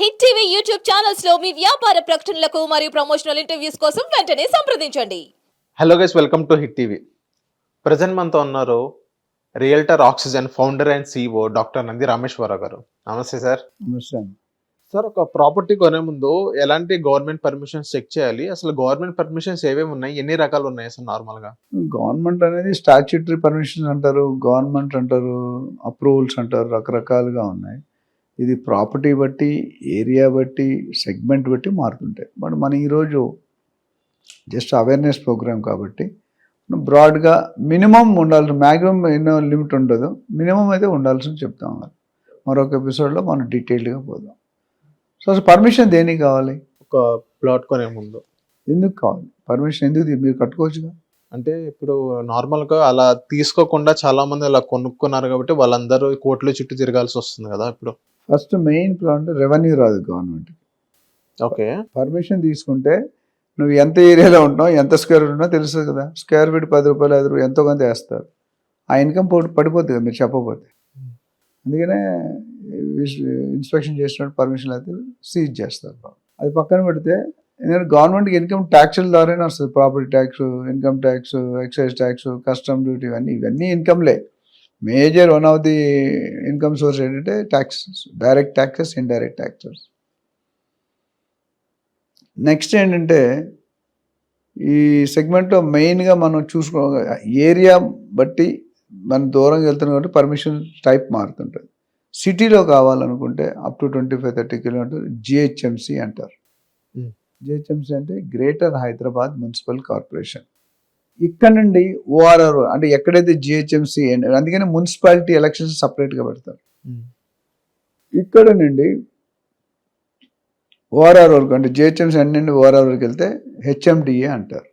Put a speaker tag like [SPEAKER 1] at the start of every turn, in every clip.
[SPEAKER 1] Hit TV YouTube ఛానల్స్లో మీ వ్యాపార ప్రకటనలకు మరియు ప్రమోషనల్ ఇంటర్వ్యూస్ కోసం వెంటనే సంప్రదించండి.
[SPEAKER 2] Hello guys welcome to Hit TV present మనతో ఉన్నారు realtor oxygen founder and CEO doctor Nandi Rameswara Rao garu. నమస్తే సార్
[SPEAKER 3] నమస్తే
[SPEAKER 2] సార్ ఒక ప్రాపర్టీ కొనే ముందు ఎలాంటి గవర్నమెంట్ పర్మిషన్స్ చెక్ చేయాలి? అసలు గవర్నమెంట్ పర్మిషన్స్ ఏమేమి ఉన్నాయి? ఎన్ని రకాలు ఉన్నాయి సార్ నార్మల్గా
[SPEAKER 3] గవర్నమెంట్ అనేది స్టాచ్యూటరీ పర్మిషన్ అంటారు గవర్నమెంట్ అంటారు అప్రూవల్స్ అంటారు రకరకాలుగా ఉన్నాయి. ఇది ప్రాపర్టీ బట్టి ఏరియా బట్టి సెగ్మెంట్ బట్టి మారుతుంటాయి. బట్ మనం ఈరోజు జస్ట్ అవేర్నెస్ ప్రోగ్రామ్ కాబట్టి బ్రాడ్గా మినిమం ఉండాల్సిన మ్యాక్సిమం ఎన్నో లిమిట్ ఉండదు. మినిమం అయితే ఉండాల్సింది చెప్తాం మరి మరొక ఎపిసోడ్లో మనం డీటెయిల్డ్గా పోదాం. సో అసలు పర్మిషన్ దేనికి కావాలి?
[SPEAKER 2] ఒక ప్లాట్ కొనే ముందు.
[SPEAKER 3] ఎందుకు కావాలి? పర్మిషన్ ఎందుకు మీరు కట్టుకోవచ్చుగా?
[SPEAKER 2] అంటే ఇప్పుడు నార్మల్గా అలా తీసుకోకుండా చాలా మంది అలా కొనుక్కున్నారు కాబట్టి వాళ్ళందరూ కోట్ల చుట్టూ తిరగాల్సి వస్తుంది కదా ఇప్పుడు.
[SPEAKER 3] ఫస్ట్ మెయిన్ ప్లాన్ రెవెన్యూ రాదు గవర్నమెంట్.
[SPEAKER 2] ఓకే.
[SPEAKER 3] పర్మిషన్ తీసుకుంటే నువ్వు ఎంత ఏరియాలో ఉంటున్నావు ఎంత స్క్వేర్ ఫీట్ ఉన్నావు తెలుస్తుంది కదా. స్క్వేర్ ఫీట్ పది రూపాయలు ఐదు రూపాయలు ఎంతో కొంత వేస్తారు. ఆ ఇన్కమ్ పడిపోద్ది కదా మీరు చెప్పకపోతే అందుకనే ఇన్స్పెక్షన్ చేసినట్టు పర్మిషన్ అయితే సీజ్ చేస్తారు. అది పక్కన పెడితే ఎందుకంటే గవర్నమెంట్కి ఇన్కమ్ ట్యాక్స్ల ద్వారానే వస్తుంది. Property tax income tax excise tax custom duty ఇవన్నీ ఇవన్నీ ఇన్కమ్లే. Major one of the income source ఏంటంటే tax direct taxes indirect taxes next ఏంటంటే ఈ సెగ్మెంట్లో మెయిన్గా మనం చూసుకో ఏరియా బట్టి మనం దూరంగా వెళ్తున్నాం కాబట్టి పర్మిషన్ టైప్ మారుతుంటుంది. సిటీలో కావాలనుకుంటే up to twenty five thirty kilometer GHMC అంటారు.
[SPEAKER 2] Hmm.
[SPEAKER 3] జిహెచ్ఎంసి అంటే గ్రేటర్ హైదరాబాద్ మున్సిపల్ కార్పొరేషన్ ఇక్కడ నుండి ఓఆర్ఆర్ అంటే ఎక్కడైతే జిహెచ్ఎంసి అందుకని మున్సిపాలిటీ ఎలక్షన్స్ సపరేట్గా పెడతారు. ఇక్కడ నుండి ఓఆర్ఆర్ వరకు అంటే జిహెచ్ఎంసీ అన్ని నుండి ఓఆర్ఆర్ వరకు వెళ్తే హెచ్ఎండిఏ అంటారు.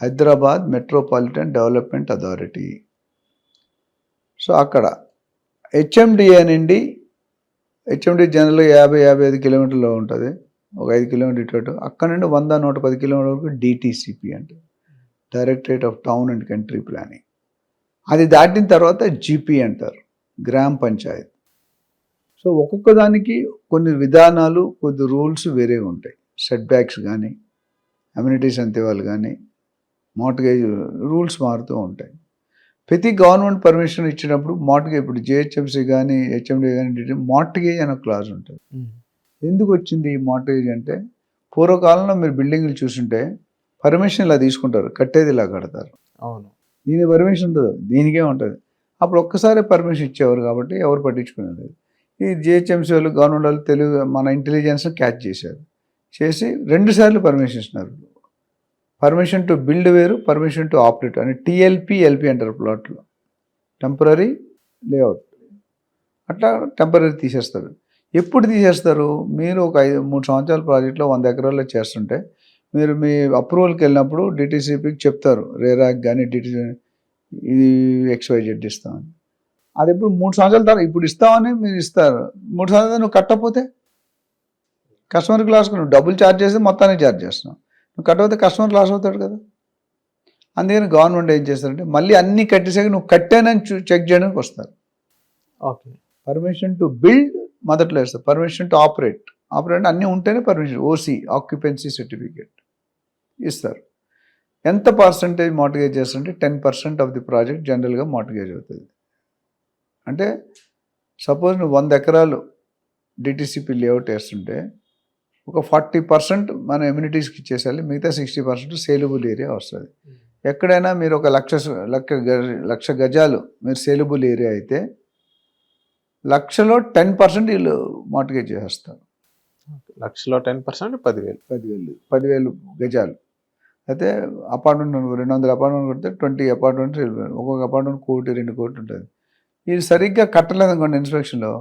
[SPEAKER 3] Hyderabad metropolitan development authority so అక్కడ హెచ్ఎండిఏ నుండి హెచ్ఎండి జనరల్గా యాభై యాభై ఐదు కిలోమీటర్లో ఉంటుంది. ఒక ఐదు కిలోమీటర్ ఇటు అక్కడ నుండి వంద నూట పది కిలోమీటర్ వరకు డిటీసీపీ అంటారు. Directorate of town and country planning. అది దాటిన తర్వాత జీపీ అంటారు గ్రామ పంచాయత్. సో ఒక్కొక్క దానికి కొన్ని విధానాలు కొద్ది రూల్స్ వేరే ఉంటాయి. సెట్ బ్యాక్స్ కానీ అమ్యూనిటీస్ అంతేవాళ్ళు కానీ మోటగేజ్ రూల్స్ మారుతూ ఉంటాయి. ప్రతి గవర్నమెంట్ పర్మిషన్ ఇచ్చినప్పుడు మోటగేజ్ ఇప్పుడు జిహెచ్ఎంసీ కానీ హెచ్ఎండి కానీ మోటగేజ్ అనే క్లాజ్ ఉంటుంది. ఎందుకు వచ్చింది ఈ మోటగేజ్ అంటే పూర్వకాలంలో మీరు బిల్డింగ్లు చూస్తుంటే పర్మిషన్ ఇలా తీసుకుంటారు కట్టేది ఇలా కడతారు.
[SPEAKER 2] అవును.
[SPEAKER 3] దీని పర్మిషన్ ఉండదు దీనికే ఉంటుంది. అప్పుడు ఒక్కసారి పర్మిషన్ ఇచ్చేవారు కాబట్టి ఎవరు పట్టించుకునేది ఈ జిహెచ్ఎంసీ వాళ్ళు గవర్నమెంట్ వాళ్ళు తెలుగు మన ఇంటెలిజెన్స్ క్యాచ్ చేశారు. చేసి రెండు సార్లు పర్మిషన్ ఇస్తున్నారు. పర్మిషన్ టు బిల్డ్ వేరు పర్మిషన్ టు ఆపరేట్ అని టీఎల్పి ఎల్పి అంటారు ప్లాట్లో. Temporary layout. అట్లా టెంపరీ తీసేస్తారు. ఎప్పుడు తీసేస్తారు? మీరు ఒక ఐదు మూడు సంవత్సరాల ప్రాజెక్ట్లో వంద ఎకరాల్లో చేస్తుంటే మీరు మీ అప్రూవల్కి వెళ్ళినప్పుడు డిటీసీపీకి చెప్తారు. రేరాక్ కానీ డిటీసీ ఇది ఎక్స్వైజెడ్ ఇస్తామని. అది ఇప్పుడు మూడు సంవత్సరాల తర్వాత ఇప్పుడు ఇస్తామని మీరు ఇస్తారు. మూడు సంవత్సరాలు నువ్వు కట్టకపోతే? కస్టమర్కి లాస్ నువ్వు డబ్బులు ఛార్జ్ చేస్తే మొత్తానికి ఛార్జ్ చేస్తున్నావు. నువ్వు కట్టకపోతే కస్టమర్ లాస్ అవుతాడు కదా. అందుకని గవర్నమెంట్ ఏం చేస్తారంటే మళ్ళీ అన్నీ కట్టేసాక నువ్వు కట్టానని చూ చెక్ చేయడానికి వస్తారు.
[SPEAKER 2] ఓకే.
[SPEAKER 3] పర్మిషన్ టు బిల్డ్ మొదట్లో వేస్తారు. Permission to operate. ఆపరేట్ అన్నీ ఉంటేనే పర్మిషన్. OC occupancy certificate. ఇస్తారు. ఎంత పర్సంటేజ్ మోటిగేజ్ చేస్తుంటే ten percent of the project జనరల్గా మోటిగేజ్ అవుతుంది. అంటే సపోజ్ నువ్వు వంద ఎకరాలు డిటీసీపీ లేఅవుట్ వేస్తుంటే ఒక ఫార్టీ పర్సెంట్ మన ఎమ్యూనిటీస్కి ఇచ్చేసాలి మిగతా సిక్స్టీ పర్సెంట్ సేలబుల్ ఏరియా వస్తుంది. ఎక్కడైనా మీరు ఒక లక్ష లక్ష లక్ష గజాలు మీరు సేలబుల్ ఏరియా అయితే లక్షలో టెన్ పర్సెంట్ వీళ్ళు మోటిగేజ్ చేసేస్తారు
[SPEAKER 2] లక్షలో టెన్ పర్సెంట్ పదివేలు.
[SPEAKER 3] పదివేలు పదివేలు గజాలు. అయితే అపార్ట్మెంట్ అనుకో రెండు వందల అపార్ట్మెంట్ కొడితే ట్వంటీ అపార్ట్మెంట్స్ వెళ్ళిపోయారు ఒక్కొక్క అపార్ట్మెంట్ కోటి రెండు కోట్లు ఉంటుంది. ఇది సరిగ్గా కట్టలేదు అనుకోండి ఇన్స్పెక్షన్లో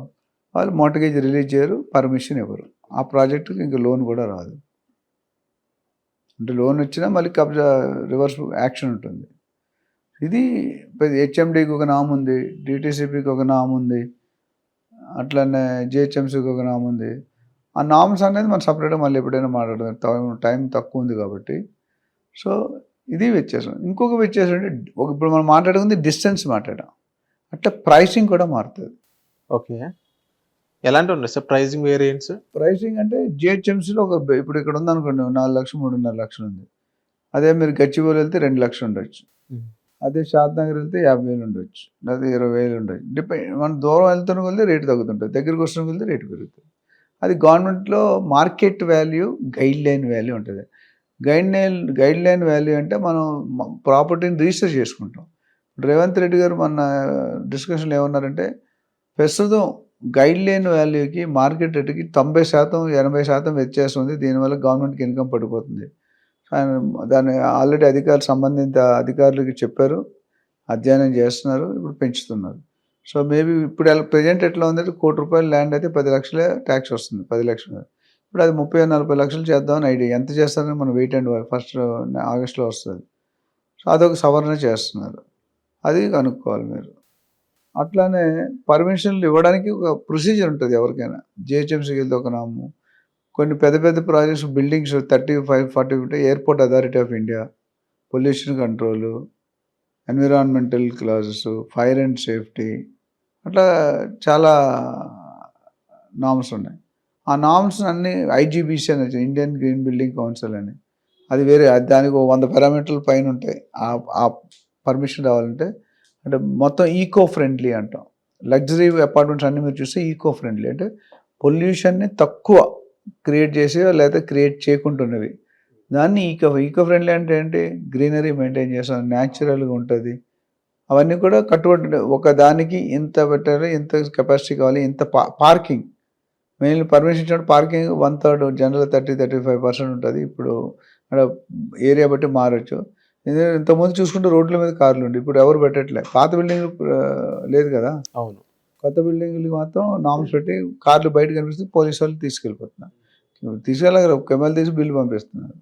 [SPEAKER 3] వాళ్ళు మోటగేజ్ రిలీజ్ చేయరు పర్మిషన్ ఇవ్వరు. ఆ ప్రాజెక్టుకి ఇంకా లోన్ కూడా రాదు. అంటే లోన్ వచ్చినా మళ్ళీ కబ్జా రివర్స్ యాక్షన్ ఉంటుంది. ఇది హెచ్ఎండికి ఒక నామ్ ఉంది డిటీసీపీకి ఒక నామ్ ఉంది అట్లనే జిహెచ్ఎంసీకి ఒక నామ్ ఉంది. ఆ నామ్స్ అనేది మనం సపరేట్గా మళ్ళీ ఎప్పుడైనా మాట్లాడదాం. టైం టైం తక్కువ ఉంది కాబట్టి. సో ఇది వ్యత్యాసం. ఇంకొక వ్యత్యాసం అంటే ఒక ఇప్పుడు మనం మాట్లాడుకుంది డిస్టెన్స్ మాట్లాడాం అట్లా ప్రైసింగ్ కూడా మారుతుంది.
[SPEAKER 2] ఓకే. ఎలాంటి ఉన్నాయి సార్ ప్రైజింగ్ వేరియంట్స్?
[SPEAKER 3] ప్రైసింగ్ అంటే జిహెచ్ఎంసీలో ఒక ఇప్పుడు ఇక్కడ ఉందనుకోండి నాలుగు లక్షలు మూడున్నర లక్షలు ఉంది. అదే మీరు గచ్చిబౌలి వెళ్తే రెండు లక్షలు ఉండొచ్చు. అదే షాద్ నగర్ వెళ్తే యాభై వేలు ఉండొచ్చు. లేదా ఇరవై వేలు ఉండొచ్చు. డిపెండ్ మనం దూరం వెళ్తున్న కొద్దీ రేటు తగ్గుతుంటుంది. దగ్గరికి వస్తున్న కొద్దీ రేటు పెరుగుతుంది. అది గవర్నమెంట్లో market value guideline value ఉంటుంది. Guideline guideline value అంటే మనం ప్రాపర్టీని రిజిస్టర్ చేసుకుంటాం. రేవంత్ రెడ్డి గారు మన డిస్కషన్లో ఏమన్నారంటే ప్రస్తుతం గైడ్ లైన్ వాల్యూకి మార్కెట్ రేటుకి తొంభై శాతం ఎనభై శాతం వ్యత్యాసం ఉంది. దీనివల్ల గవర్నమెంట్కి ఇన్కమ్ పడిపోతుంది. ఆయన దాన్ని ఆల్రెడీ అధికారులు సంబంధిత అధికారులకి చెప్పారు. అధ్యయనం చేస్తున్నారు. ఇప్పుడు పెంచుతున్నారు. సో మేబీ ఇప్పుడు ఎలా ప్రజెంట్ ఎట్లా ఉందంటే కోటి రూపాయల ల్యాండ్ అయితే పది లక్షలే ట్యాక్స్ వస్తుంది. పది లక్షలు. ఇప్పుడు అది ముప్పై నలభై లక్షలు చేద్దామని ఐడియా ఎంత చేస్తారని మనం వెయిట్ అండ్ ఫస్ట్ ఆగస్ట్లో వస్తుంది. సో అదొక సవరణ చేస్తున్నారు. అది కనుక్కోవాలి మీరు. అట్లానే పర్మిషన్లు ఇవ్వడానికి ఒక ప్రొసీజర్ ఉంటుంది ఎవరికైనా. జిహెచ్ఎంసీకి వెళ్తే ఒక నాము కొన్ని పెద్ద పెద్ద projects buildings thirty five forty ఉంటే airport authority of India pollution control environmental clauses fire and safety అట్లా చాలా నామ్స్ ఉన్నాయి. ఆ నామ్స్ అన్ని ఐజీబీసీ అని వచ్చాయి, ఇండియన్ గ్రీన్ బిల్డింగ్ కౌన్సిల్ అని. అది వేరే దానికి ఒక వంద పారామీటర్ల పైన ఉంటాయి. ఆ ఆ పర్మిషన్ రావాలంటే అంటే మొత్తం ఈకో ఫ్రెండ్లీ అంటాం. లగ్జరీ అపార్ట్మెంట్స్ అన్ని మీరు చూస్తే ఈకో ఫ్రెండ్లీ అంటే పొల్యూషన్ని తక్కువ క్రియేట్ చేసి లేకపోతే క్రియేట్ చేయకుంటున్నవి. దాన్ని ఈకో ఈకో ఫ్రెండ్లీ అంటే ఏంటి? గ్రీనరీ మెయింటైన్ చేస్తాం. న్యాచురల్గా ఉంటుంది. అవన్నీ కూడా కట్టుబడి ఒక దానికి ఇంత పెట్టాలి ఇంత కెపాసిటీ కావాలి ఇంత పా పార్కింగ్ మెయిన్లీ పర్మిషన్ ఇచ్చినప్పుడు parking one third general thirty thirty five percent ఉంటుంది. ఇప్పుడు ఏరియా బట్టి మారచ్చు. ఎందుకంటే ఇంతకుముందు చూసుకుంటే రోడ్ల మీద కార్లు ఉండి ఇప్పుడు ఎవరు పెట్టట్లే. పాత బిల్డింగ్ లేదు కదా?
[SPEAKER 2] అవును.
[SPEAKER 3] కొత్త బిల్డింగ్లు మాత్రం నామ్స్ పెట్టి కార్లు బయట కనిపిస్తే పోలీసు వాళ్ళు తీసుకెళ్ళిపోతున్నారు. తీసుకెళ్ళగలరు కెమెల్ తీసి బిల్లు పంపిస్తున్నారు.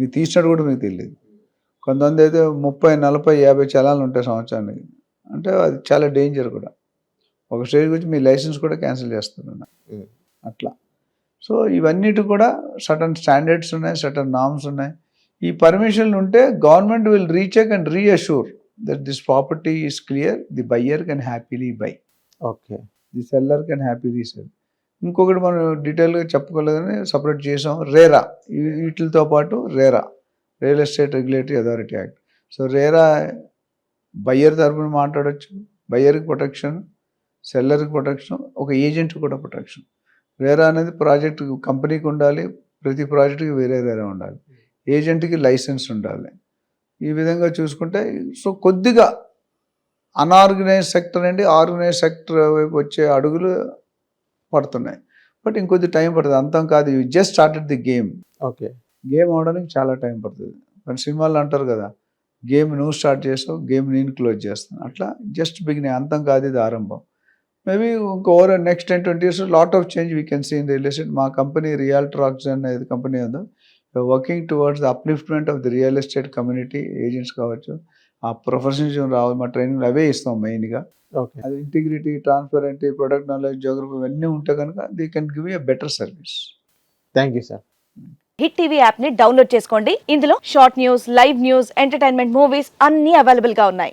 [SPEAKER 3] మీకు తీసినట్టు కూడా మీకు తెలియదు. కొంతమంది అయితే ముప్పై నలభై యాభై చలాలు ఉంటాయి సంవత్సరానికి. అంటే అది చాలా డేంజర్ కూడా. ఒక స్టేజ్ వచ్చి మీ లైసెన్స్ కూడా క్యాన్సిల్ చేస్తున్నారు. అట్లా. సో ఇవన్నిటి కూడా సటన్ స్టాండర్డ్స్ ఉన్నాయి సటన్ నామ్స్ ఉన్నాయి. ఈ పర్మిషన్లు ఉంటే government will recheck and reassure that this property is clear the buyer can happily buy.
[SPEAKER 2] Okay.
[SPEAKER 3] The seller can happy sell. ఇంకొకటి మనం డీటెయిల్గా చెప్పుకోలేదని సపరేట్ చేసాం రేరా. వీటితో పాటు RERA real estate regulatory authority act. So RERA buyer తరపున మాట్లాడొచ్చు బయ్యర్కి protection సెల్లర్కి ప్రొటెక్షన్ ఒక ఏజెంట్కి కూడా ప్రొటెక్షన్. రేరా అనేది ప్రాజెక్ట్ కంపెనీకి ఉండాలి ప్రతి ప్రాజెక్టుకి వేరే రేరా ఉండాలి. ఏజెంట్కి లైసెన్స్ ఉండాలి. ఈ విధంగా చూసుకుంటే సో కొద్దిగా అనార్గనైజ్ సెక్టర్ అండి ఆర్గనైజ్ సెక్టర్ వైపు వచ్చే అడుగులు పడుతున్నాయి. బట్ ఇంకొద్ది టైం పడుతుంది. అంతం కాదు you just started the game
[SPEAKER 2] okay.
[SPEAKER 3] Game అవడానికి చాలా టైం పడుతుంది. మన సినిమాలు అంటారు కదా గేమ్ నువ్వు స్టార్ట్ చేస్తావు గేమ్ నేను క్లోజ్ చేస్తాను. అట్లా జస్ట్ బిగిన్ అంతం కాదు ఇది ఆరంభం. మేబీ ఇంకో over next ten twenty years lot of change we can see in real estate మా కంపెనీ రియల్ ట్రాక్స్ అనేది కంపెనీ ఉందో. Working towards the upliftment of the real estate community agents కావచ్చు. ఆ ప్రొఫెషనలిజం రావాలి మా ట్రైనింగ్ అవే ఇస్తాం మెయిన్గా
[SPEAKER 2] ఓకే
[SPEAKER 3] అది integrity transparency product knowledge geography ఇవన్నీ ఉంటే కనుక they can give a better service
[SPEAKER 2] thank you sir
[SPEAKER 4] Hit TV యాప్ని డౌన్లోడ్ చేసుకోండి. ఇందులో short news live news entertainment movies అన్ని అవైలబుల్గా ఉన్నాయి.